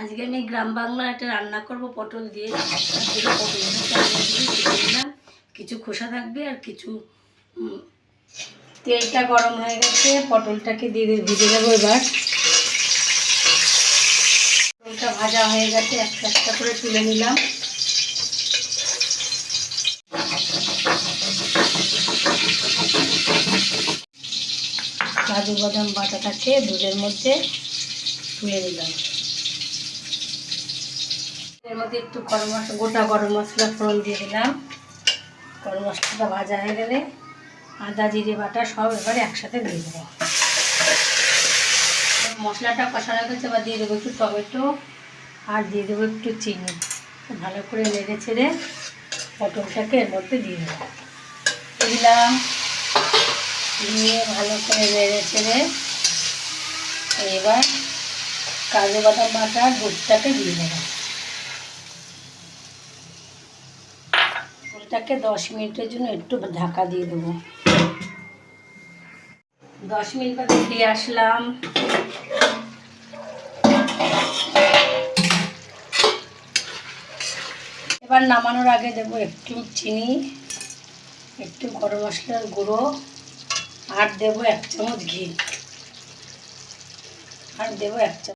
আজকে আমি গ্রাম বাংলা একটা রান্না করব, পটল দিয়ে। নিলাম কিছু খোসা থাকবে আর কিছু তেলটা গরম হয়ে গেছে, পটলটাকে দিয়ে দিয়ে ভেজে দেবো এবার। পটলটা ভাজা হয়ে গেছে, একটা একটা করে তুলে নিলাম। কাজু বাদাম বাটাটাকে দুধের মধ্যে তুলে দিলাম এর মধ্যে একটু গরম মশলা, গোটা গরম মশলা ফোড়ন দিয়ে দিলাম। গরম মশলাটা ভাজা হয়ে গেলে আদা, জিরে, বাটা সব এবারে একসাথে দিয়ে দেবো। মশলাটা কষানো গেছে, এবার দিয়ে দেবো একটু টমেটো আর দিয়ে দেবো একটু চিনি। ভালো করে নেড়ে ছেড়ে পটলটাকে এর মধ্যে দিয়ে দেবো। দিলাম। দিয়ে ভালো করে নেড়ে ছেড়ে এবার কাজু বাদাম বাটা, দুধটাকে দিয়ে দেবো। ওটাকে দশ মিনিটের জন্য একটু ঢাকা দিয়ে দেবো। দশ মিনিট বাদে ফিরে আসলাম। এবার নামানোর আগে দেবো একটু চিনি, একটু গরম মশলার গুঁড়ো, আর দেবো এক চামচ ঘি। আর দেবো এক চামচ